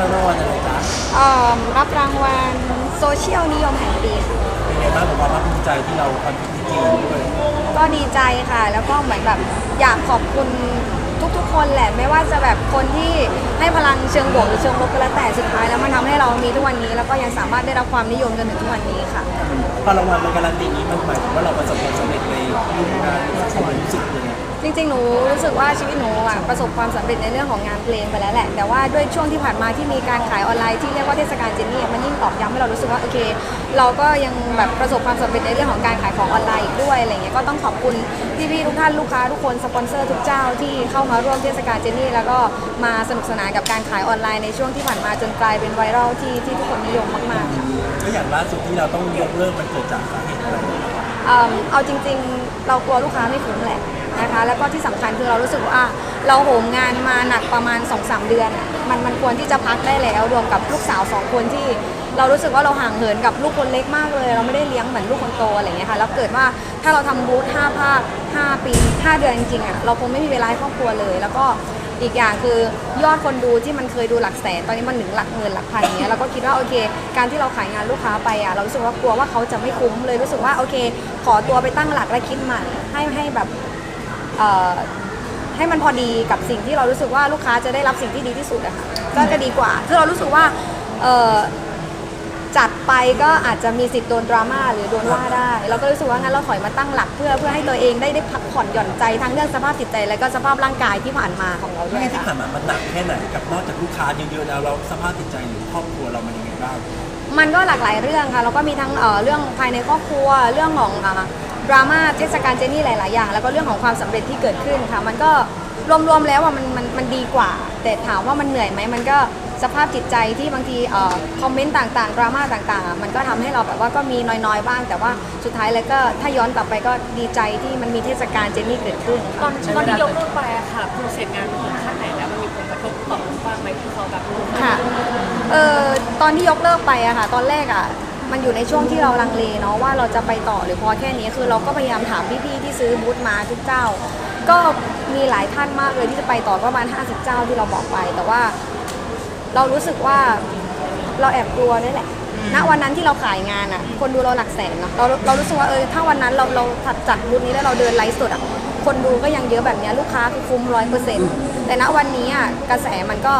มารางวัลอะไรจ๊ะเอ่อรับรางวัลโซเชียลนิยมแห่งปีค่ะเป็นไงบ้างกับความภาคภูมิใจที่เราทำที่จีนด้วยก็ดีใจค่ะ แล้วก็เหมือนแบบอยากขอบคุณทุกๆ คนแหละ ไม่ว่าจะแบบคนที่ให้พลังเชิงบวกหรือเชิงลบก็แล้วแต่สุดท้ายแล้วมันทำให้เรามีทุกวันนี้ แล้วก็ยังสามารถได้รับความนิยมจนถึงทุกวันนี้ค่ะ พอรางวัลมันการันตีนี้มันหมายถึงว่าเราประสบความสำเร็จในงานความรู้สึกยังไง จริงๆ หนูรู้สึกว่าชีวิตหนูอะประสบความสำเร็จในเรื่องของงานเพลงไปแล้วแหละ แต่ว่าด้วยช่วงที่ผ่านมาที่มีการขายออนไลน์ที่เรียกว่าเทศกาลเจนนี่มันยิ่งตอกย้ำให้เรารู้สึกว่าโอเค เราก็ยังแบบประสบความสำเร็จในเรื่องของการขายของออนไลน์อีกด้วยอะไรเงี้ยก็ต้องขอบคุณพี่ๆทุกท่านลูกค้าทุกคนสปอนเซอร์ทุกเจ้าที่เข้ามาร่วมเทศกาลเจนนี่แล้วก็มาสนุกสนานกับการขายออนไลน์ในช่วงที่ผ่านมาจนกลายเป็นไวรัลที่ที่ทุกคนนิยมมากๆค่ะก็อย่างล่าสุดที่เราต้องยกเลิกมันเกิดจากสาเหตุอะไรเอิ่มเอาจริง ๆ เรากลัวลูกค้าไม่คุ้มแหละ นะคะ แล้วก็ที่สำคัญคือเรารู้สึกว่าเราโหมงานมาหนักประมาณ 2-3 เดือน มันมันควรที่จะพักได้แล้วรวมกับลูกสาวสองคนที่เรารู้สึกว่าเราห่างเหินกับลูกคนเล็กมากเลย เราไม่ได้เลี้ยงเหมือนลูกคนโตอะไรเงี้ยค่ะแล้วเกิดว่าถ้าเราทำบูธ5ภาค 5 ปี 5 เดือนจริงๆอะเราคงไม่มีเวลาให้ครอบครัวเลย แล้วก็อีกอย่างคือยอดคนดูที่มันเคยดูหลักแสน ตอนนี้มันถึงหลักหมื่นหลักพันอย่างเงี้ยเราก็คิดว่าโอเค การที่เราขายงานลูกค้าไปอะเรารู้สึกว่ากลัวว่าเขาจะไม่คุ้มเลยรู้สึกว่าโอเค ขอตัวไปตั้งหลักและคิดใหม่ให้ให้แบบ ให้มันพอดีกับสิ่งที่เรารู้สึกว่าลูกค้าจะได้รับสิ่งที่ดีที่สุดอะค่ะก็จะดีกว่าคือเรารู้สึกว่าเอ่อจัดไปก็อาจจะมีสิทธิ์โดนดราม่าหรือโดนว่าได้ เราก็รู้สึกว่างั้นเราถอยมาตั้งหลักเพื่อเพื่อให้ตัวเองได้ได้พักผ่อนหย่อนใจทั้งเรื่องสภาพจิตใจ และก็สภาพร่างกายที่ผ่านมาของเราด้ไม่วยงั้นที่ค่ะผ่านมามันหนักแค่ไหนกับนอกจากลูกค้าเยอะๆแล้วเราสภาพจิตใจหรือครอบครัวเรามันยังไงบ้างมันก็หลากหลายเรื่องค่ะแล้วก็มีทั้งเอ่อเรื่องภายในครอบครัวเรื่องของอ่า ดราม่าเทศกาลเจนี่หลาย ๆ อย่าง แล้วก็เรื่องของความสำเร็จที่เกิดขึ้นค่ะ มันก็รวม ๆ แล้วอะมันมันมันดีกว่า แต่ถามว่ามันเหนื่อยไหมมันก็สภาพจิตใจที่บางทีเอ่อคอมเมนต์ต่างๆ ดราม่าต่างๆอะมันก็ทำให้เราแบบว่าก็มีน้อยๆ บ้าง แต่ว่าสุดท้ายแล้วก็ถ้าย้อนกลับไปก็ดีใจที่มันมีเทศกาลเจนนี่เกิดขึ้น ตอนตอนที่ยกเลิกไปอะค่ะคือเสร็จงานถึงขั้นไหนแล้วมันมีผลกระทบต่อลูกบ้างไหมที่เขาแบบลูกค่ะเออตอนที่ยกเลิกไปอะค่ะ ตอนแรกอะ มันอยู่ในช่วงที่เราลังเลเนาะว่าเราจะไปต่อหรือพอแค่นี้คือเราก็พยายามถามพี่ๆที่ซื้อบูธมาทุกเจ้า ก็มีหลายท่านมากเลยที่จะไปต่อก็ประมาณ 50 เจ้าที่เราบอกไป แต่ว่าเรารู้สึกว่าเราแอบกลัวนี่แหละณวันนั้นที่เราขายงานอะคนดูเราหลักแสนเนาะเราเรารู้สึกว่าเออถ้าวันนั้นเราเราถัดจัดบูธนี้แล้วเราเดินไลฟ์สดอะคนดูก็ยังเยอะแบบเนี้ยลูกค้าคือคุ้มร้อยเปอร์เซ็นต์แต่ณวันนี้อะกระแสมันก็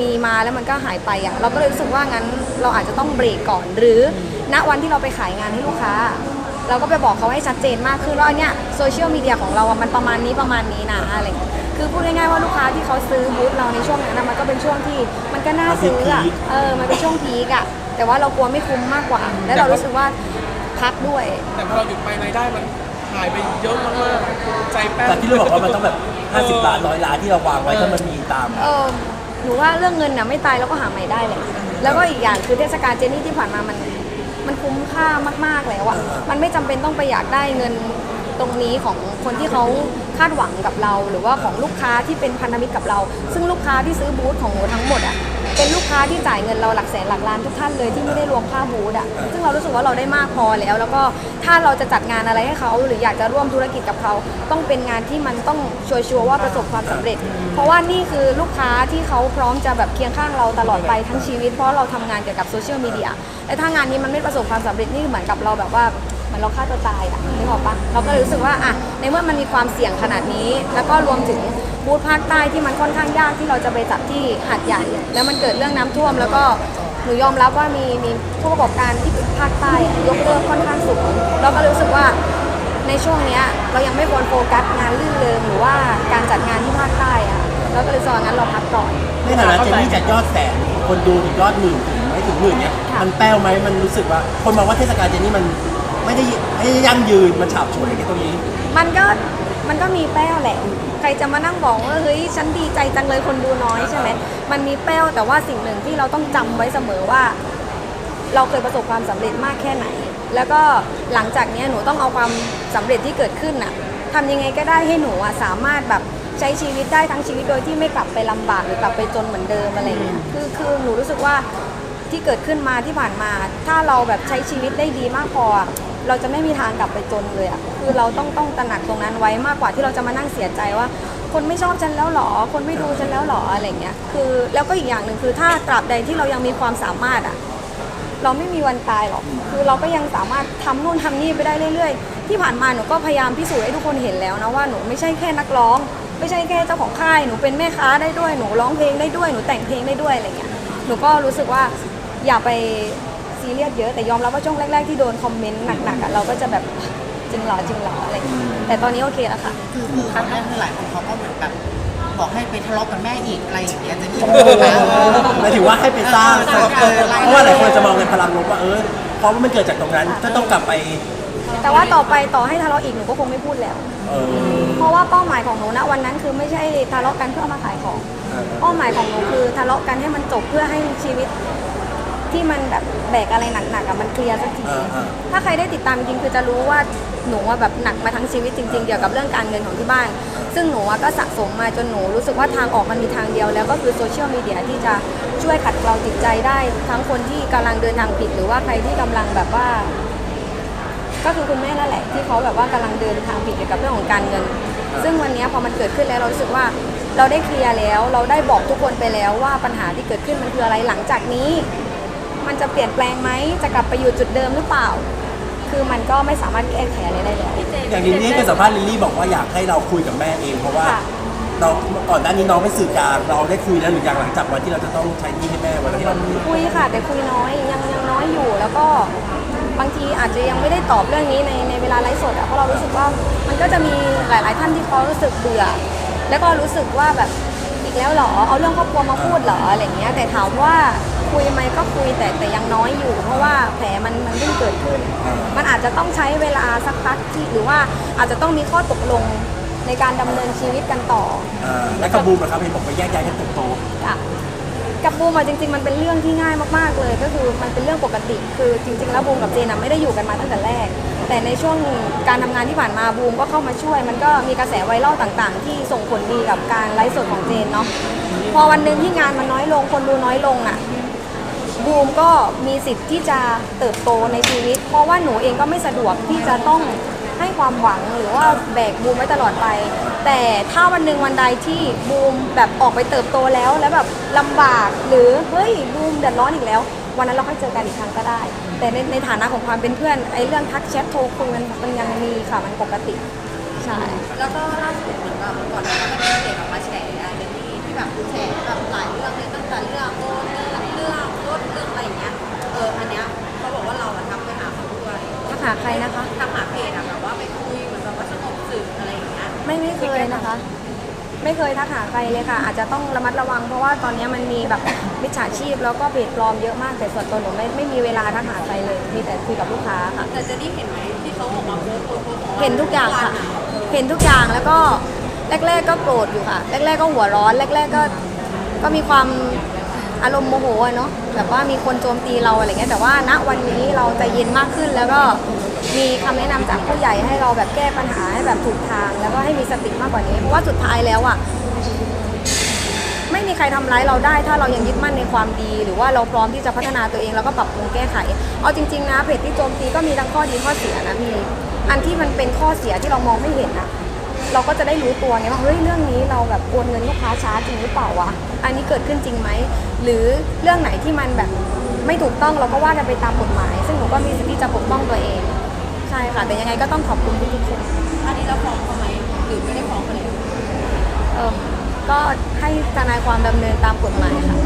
มีมาแล้วมันก็หายไปอะเราก็เลยรู้สึกว่างั้นเราอาจจะต้องเบรกก่อนหรือ ณวันที่เราไปขายงานให้ลูกค้า เราก็ไปบอกเขาให้ชัดเจนมากขึ้นว่าเนี่ยโซเชียลมีเดียของเราอะมันประมาณนี้ประมาณนี้นะอะไรอย่างเงี้ยคือพูดง่ายๆว่าลูกค้าที่เขาซื้อบูธเราในช่วงนั้นอะมันก็เป็นช่วงที่มันก็น่าซื้ออะเออมันเป็นช่วงพีกอะแต่ว่าเรากลัวไม่คุ้มมากกว่า แล้วเรารู้สึกว่าพักด้วย แต่พอเราหยุดไปรายได้มันหายไปเยอะมากๆใจแป้งแต่ที่เราบอกว่ามันต้องแบบ 50ล้านร้อยล้านที่เราวางไว้ถ้ามันมีตามเออหนูว่าเรื่องเงินน่ะไม่ตายแล้วก็หาใหม่ได้เลยแล้วก็อีกอย่างคือเทศกาลเจนนี่ที่ผ่านมามัน มันคุ้มค่ามากๆแล้วอะมันไม่จำเป็นต้องไปอยากได้เงินตรงนี้ของคนที่เขาคาดหวังกับเรา หรือว่าของลูกค้าที่เป็นพันธมิตรกับเรา ซึ่งลูกค้าที่ซื้อบูธของหนูทั้งหมดอะ เป็นลูกค้าที่จ่ายเงินเราหลักแสนหลักล้านทุกท่านเลยที่ไม่ได้รวมค่าบูธอะซึ่งเรารู้สึกว่าเราได้มากพอแล้ว แล้วก็ถ้าเราจะจัดงานอะไรให้เขาหรืออยากจะร่วมธุรกิจกับเขา ต้องเป็นงานที่มันต้องชัวร์ๆว่าประสบความสำเร็จ เพราะว่านี่คือลูกค้าที่เขาพร้อมจะแบบเคียงข้างเราตลอดไปทั้งชีวิต เพราะเราทำงานเกี่ยวกับโซเชียลมีเดียและถ้างานนี้มันไม่ประสบความสำเร็จนี่เหมือนกับเราแบบว่าเหมือนเราฆ่าตัวตายอะนึกออกปะเราก็รู้สึกว่าอะในเมื่อมันมีความเสี่ยงขนาดนี้ แล้วก็รวมถึง บูธภาคใต้ที่มันค่อนข้างยากที่เราจะไปจัดที่หาดใหญ่ แล้วมันเกิดเรื่องน้ำท่วม แล้วก็หนูยอมรับว่ามีมีผู้ประกอบการที่ภาคใต้อะยกเลิกค่อนข้างสูงเราก็เลยรู้สึกว่าในช่วงเนี้ยเรายังไม่ควรโฟกัสงานลื่นเริงหรือว่าการจัดงานที่ภาคใต้อะเราก็เลยสอนงั้นเราพักก่อนในฐานะเจนนี่จากยอดแสนคนดูถึงยอดหมื่นถึงไม่ถึงหมื่นเนี่ยค่ะมันแป้วไหมมันรู้สึกว่า คนมองว่าเทศกาลเจนนี่มันไม่ได้ไม่ได้ยั่งยืนมันฉาบฉวยแค่ตรงนี้ มันก็ มันก็มีแป้วแหละ ใครจะมานั่งบอกว่าเฮ้ยฉันดีใจจังเลยคนดูน้อยใช่ไหมมันมีแป้วแต่ว่าสิ่งหนึ่งที่เราต้องจำไว้เสมอว่า เราเคยประสบความสำเร็จมากแค่ไหน แล้วก็หลังจากเนี้ยหนูต้องเอาความสำเร็จที่เกิดขึ้นน่ะทำยังไงก็ได้ให้หนูอะสามารถแบบใช้ชีวิตได้ทั้งชีวิตโดยที่ไม่กลับไปลำบากหรือกลับไปจนเหมือนเดิมอะไรอย่างเงี้ยคือคือหนูรู้สึกว่าที่เกิดขึ้นมาที่ผ่านมา ถ้าเราแบบใช้ชีวิตได้ดีมากพออะเราจะไม่มีทางกลับไปจนเลยอะ คือเราต้องต้องตระหนักตรงนั้นไว้มากกว่าที่เราจะมานั่งเสียใจว่า คนไม่ชอบฉันแล้วหรอ คนไม่ดูฉันแล้วหรออะไรเงี้ยคือแล้วก็อีกอย่างหนึ่งคือถ้าตราบใดที่เรายังมีความสามารถอะเราไม่มีวันตายหรอก คือเราก็ยังสามารถทำนู่นทำนี่ไปได้เรื่อย ๆ ที่ผ่านมาหนูก็พยายามพิสูจน์ให้ทุกคนเห็นแล้วนะว่าหนูไม่ใช่แค่นักร้อง ไม่ใช่แค่เจ้าของค่าย หนูเป็นแม่ค้าได้ด้วย หนูร้องเพลงได้ด้วย หนูแต่งเพลงได้ด้วยอะไรเงี้ย หนูก็รู้สึกว่าอย่าไปซีเรียสเยอะ แต่ยอมรับว่าช่วงแรก ๆ ที่โดนคอมเมนต์หนักๆอะเราก็จะแบบ ริงเหรอจริงเหรออะไรเงี้ยแต่ตอนนี้โอเคแล้วค่ะ คือคือครั้งแรกคือหลายคนเขาก็เหมือนแบบบอกให้ไปทะเลาะกับแม่อีกอะไรอย่างเงี้ยเจะนี่พูดนะหมายถึงว่าให้ไปสร้างเพราะว่าหลายคนจะมองในพลังลบว่าเออเพราะว่ามันเกิดจากตรงนั้นก็ต้องกลับไป แต่ว่าต่อไปต่อให้ทะเลาะอีกหนูก็คงไม่พูดแล้ว เออ เพราะว่าเป้าหมายของหนูณวันนั้นคือไม่ใช่ทะเลาะกันเพื่อมาขายของ เป้าหมายของหนูคือทะเลาะกันให้มันจบเพื่อให้ชีวิต ที่มันแบบแบกอะไรหนักๆอะมันเคลียร์สักทีอ่าอ่า ถ้าใครได้ติดตามจริงๆคือจะรู้ว่าหนูอะแบบหนักมาทั้งชีวิตจริง ๆ เกี่ยวกับเรื่องการเงินของที่บ้าน ซึ่งหนูอะก็สะสมมาจนหนูรู้สึกว่าทางออกมันมีทางเดียวแล้วก็คือโซเชียลมีเดียที่จะช่วยขัดเกลาจิตใจได้ ทั้งคนที่กำลังเดินทางผิดหรือว่าใครที่กำลังแบบว่า ก็คือคุณแม่นั่นแหละที่เขาแบบว่ากำลังเดินทางผิดเกี่ยวกับเรื่องของการเงิน ซึ่งวันนี้พอมันเกิดขึ้นแล้วเรารู้สึกว่าเราได้เคลียร์แล้ว เราได้บอกทุกคนไปแล้วว่าปัญหาที่เกิดขึ้นมันคืออะไรหลังจากนี้ มันจะเปลี่ยนแปลงไหมจะกลับไปอยู่จุดเดิมหรือเปล่า คือมันก็ไม่สามารถแก้ไขอะไรได้แล้วอย่างลิลลี่เป็นสัมภาษณ์ลิลลี่บอกว่าอยากให้เราคุยกับแม่เองเพราะว่าค่ะ เราก่อนหน้านี้น้องไม่สื่อกลางเราได้คุยแล้วหรือยังหลังจากวันที่เราจะต้องใช้หนี้ให้แม่วันที่เราคุยค่ะ แต่คุยน้อยยังยังน้อยอยู่แล้วก็บางทีอาจจะยังไม่ได้ตอบเรื่องนี้ในในเวลาไลฟ์สดอะเพราะเรารู้สึกว่ามันก็จะมีหลาย ๆ ท่านที่เขารู้สึกเบื่อ แล้วก็รู้สึกว่าแบบอีกแล้วเหรอเอาเรื่องครอบครัวมาพูดเหรออะไรเงี้ยแต่ถามว่า คุยไหมก็คุยแต่แต่ยังน้อยอยู่ เพราะว่าแผลมันมันเพิ่งเกิดขึ้น มันอาจจะต้องใช้เวลาสักพักที่หรือว่าอาจจะต้องมีข้อตกลงในการดำเนินชีวิตกันต่ออ่าและกระบูมนะครับเห็นบอกว่าแยกย้ายกันเติบโตค่ะกับบูมอะจริง ๆ มันเป็นเรื่องที่ง่ายมากๆเลย ก็คือมันเป็นเรื่องปกติ คือจริง ๆ แล้วบูมกับเจนอะไม่ได้อยู่กันมาตั้งแต่แรก แต่ในช่วงการทำงานที่ผ่านมาบูมก็เข้ามาช่วย มันก็มีกระแสไวรัลต่างๆ ที่ส่งผลดีกับการไลฟ์สดของเจนเนาะพอวันหนึ่งที่งานมันน้อยลงคนดูน้อยลงอะ บูมก็มีสิทธิ์ที่จะเติบโตในชีวิต เพราะว่าหนูเองก็ไม่สะดวกที่จะต้องให้ความหวังหรือว่าแบกบูมไว้ตลอดไป แต่ถ้าวันหนึ่งวันใดที่บูมแบบออกไปเติบโตแล้วแล้วแบบลำบากหรือเฮ้ยบูมเดือดร้อนอีกแล้ว วันนั้นเราค่อยเจอกันอีกครั้งก็ได้ แต่ในในฐานะของความเป็นเพื่อนไอ้เรื่องทักแชทโทรคุยมันมันยังมีค่ะมันปกติใช่แล้วก็ล่าสุดเหมือนกับก่อนหน้านี้ก็มีเด็กออกมาแฉอะเดนนี่ที่แบบแฉแบบหลายเรื่องเลยตั้งแต่เรื่องโอ นะคะทักหาเพจอะแบบว่าไปคุยเหมือนแบบว่าสงบสื่ออะไรอย่างเงี้ยไม่ไม่เคยนะคะ ไม่เคยทักหาใครเลยค่ะ อาจจะต้องระมัดระวังเพราะว่าตอนนี้มันมีแบบมิจฉาชีพแล้วก็เพจปลอมเยอะมากแต่ส่วนตัวหนูไม่ไม่มีเวลาทักหาใครเลยมีแต่คุยกับลูกค้าค่ะ แต่เจนนี่เห็นไหมที่เขาออกมาโพสต์โพสต์โพสต์ของราเห็นทุกอย่างค่ะวันอเห็นทุกอย่างแล้วก็แรก ๆ ก็โกรธอยู่ค่ะ แรก ๆ ก็หัวร้อน แรก ๆ ก็ก็มีความอารมณ์โมโหอะเนาะแบบว่ามีคนโจมตีเราอะไรเงี้ยแต่ว่าณวันนี้เราใจเย็นมากขึ้นแล้วก็ มีคำแนะนำจากผู้ใหญ่ให้เราแบบแก้ปัญหาให้แบบถูกทาง แล้วก็ให้มีสติมากกว่านี้ เพราะว่าสุดท้ายแล้วอะไม่มีใครทำร้ายเราได้ ถ้าเรายังยึดมั่นในความดี หรือว่าเราพร้อมที่จะพัฒนาตัวเองแล้วก็ปรับปรุงแก้ไข เอาจริง ๆ นะเพจที่โจมตีก็มีทั้งข้อดีข้อเสียนะพี่อันที่มันเป็นข้อเสียที่เรามองไม่เห็นอะเราก็จะได้รู้ตัวไงว่าเฮ้ยเรื่องนี้เราแบบโอนเงินลูกค้าช้าจริงหรือเปล่าวะอันนี้เกิดขึ้นจริงไหมหรือเรื่องไหนที่มันแบบไม่ถูกต้องเราก็ว่ากันไปตามกฎหมาย ซึ่งหนูก็มีสิทธิ์ที่จะปกป้องตัวเอง ช่ค่ะ แต่ยังไงก็ต้องขอบคุณทุกๆคนอันนี้เราฟ้องเขาไหมหรือไม่ได้ฟ้องเขาเลยเออก็ให้ทนายความดำเนินตามกฎหมายค่ะ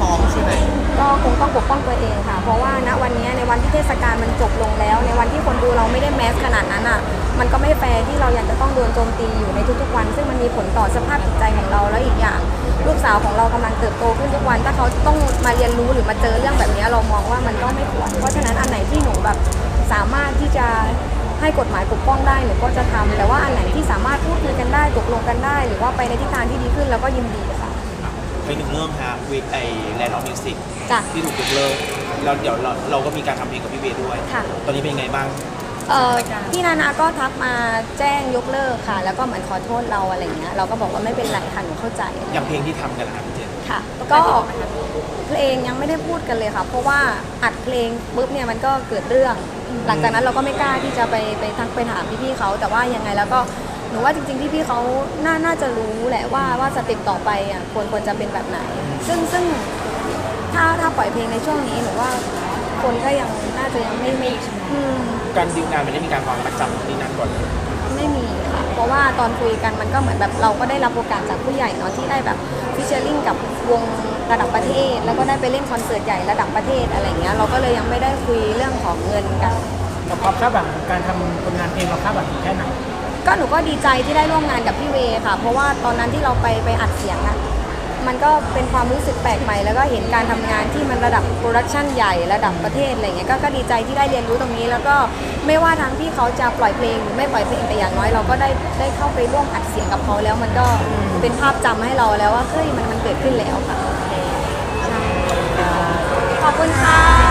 ฟ้องใช่ไหมก็คงต้องปกป้องตัวเองค่ะ เพราะว่าณวันนี้ในวันที่เทศกาลมันจบลงแล้ว ในวันที่คนดูเราไม่ได้แมสขนาดนั้นอะ มันก็ไม่แฟร์ที่เรายังจะต้องโดนโจมตีอยู่ในทุกๆวัน ซึ่งมันมีผลต่อสภาพจิตใจของเราแล้วอีกอย่าง ลูกสาวของเรากำลังเติบโตขึ้นทุกวัน ถ้าเขาต้องมาเรียนรู้หรือมาเจอเรื่องแบบนี้เรามองว่ามันก็ไม่ควร เพราะฉะนั้นอันไหนที่หนูแบบ สามารถที่จะให้กฎหมายปกป้องได้หนูก็จะทำแต่ว่าอันไหนที่สามารถพูดคุยกันได้ตกลงกันได้ หรือว่าไปในทิศทางที่ดีขึ้นเราก็ยินดีค่ะไปหนึ่งเรื่องฮะวิไอแลนด์ออฟมิวสิกจ้ะที่ถูกยกเลิกแล้วเดี๋ยวเราเราก็มีการทำเพลงกับพี่เวย์ด้วยค่ะตอนนี้เป็นยังไงบ้างเอ่อพี่นานาก็ทักมาแจ้งยกเลิกค่ะ แล้วก็เหมือนขอโทษเราอะไรเงี้ยเราก็บอกว่าไม่เป็นไรค่ะหนูเข้าใจ อย่างเพลงที่ทำกันนะครับพี่เจน ค่ะ ก็เพลงยังไม่ได้พูดกันเลยค่ะ เพราะว่าอัดเพลงปุ๊บเนี่ยมันก็เกิดเรื่อง หลังจากนั้นเราก็ไม่กล้าที่จะไปไปทักไปถามพี่ๆเขา แต่ว่ายังไงแล้วก็นูว่าจริงๆพี่ๆเขาน่าน่าจะรู้แหละว่าว่าสเต็ปต่อไปอะควรควรจะเป็นแบบไหน ซึ่งซึ่งถ้าถ้าปล่อยเพลงในช่วงนี้หนูว่าคนก็ยังน่าจะยังไม่ไม่อืมการดีลงานมันได้มีการวางประจำนี่นั่นก่อนเลยไม่มีค่ะเพ ราะว่าตอนคุยกันมันก็เหมือนแบบเราก็ได้รับโอกาสจากผู้ใหญ่เนาะที่ได้แบบฟิชเชอร์ลิงกับวงระดับประเทศ แล้วก็ได้ไปเล่นคอนเสิร์ตใหญ่ระดับประเทศอะไรเงี้ยเราก็เลยยังไม่ได้คุยเรื่องของเงินกันกับความคาดหวังของการทำผลงานเพลงเราคาดหวังถึงแค่ไหนก็หนูก็ดีใจที่ได้ร่วมงานกับพี่เวย์ค่ะ เพราะว่าตอนนั้นที่เราไปไปอัดเสียงอะ มันก็เป็นความรู้สึกแปลกใหม่ แล้วก็เห็นการทำงานที่มันระดับโปรดักชันใหญ่ระดับประเทศอะไรเงี้ยก็ก็ดีใจที่ได้เรียนรู้ตรงนี้ แล้วก็ไม่ว่าทางที่เขาจะปล่อยเพลงหรือไม่ปล่อยเพลงแต่อย่างน้อยเราก็ได้ได้เข้าไปร่วมอัดเสียงกับเขาแล้วมันก็เป็นภาพจำให้เราแล้วว่าเฮ้ยมันมันเกิดขึ้นแล้วค่ะใช่ขอบคุณค่ะ